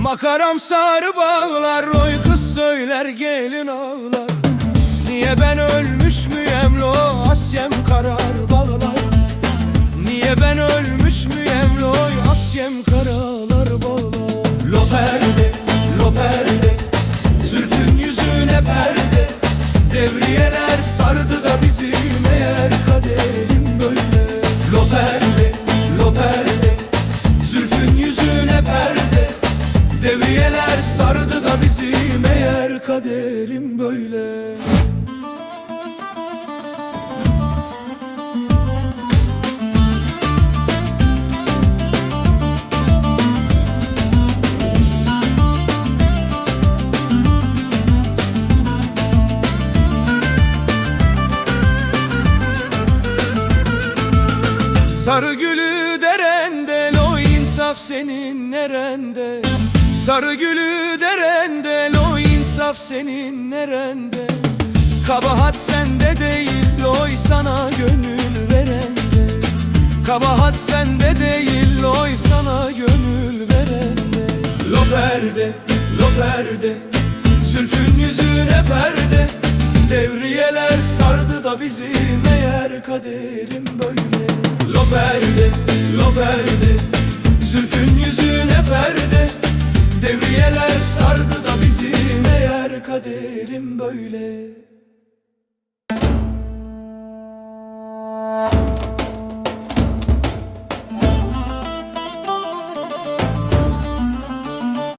Makaram sarı bağlar Oy kız söyler gelin ağlar Niye ben ölmüş müyem lo Asyem karar bağlar. Niye ben ölmüş müyem loy Asyem karalar bağlar. Lo perde, lo perde Zülfün yüzüne perde. Devriyeler sardı da bizi kaderim böyle. Sarı gülü derende lo insaf senin nerende? Sarı gülü derende senin nerende? Kabahat sende değil oy sana gönül verende. Kabahat sende değil oy sana gönül verende. Loperde, loperde Zülfün yüzüne perde. Devriyeler sardı da bizi meğer kaderim böyle. Loperde, loperde Zülfün yüzüne perde. Devriyeler sardı da bizi kaderim böyle.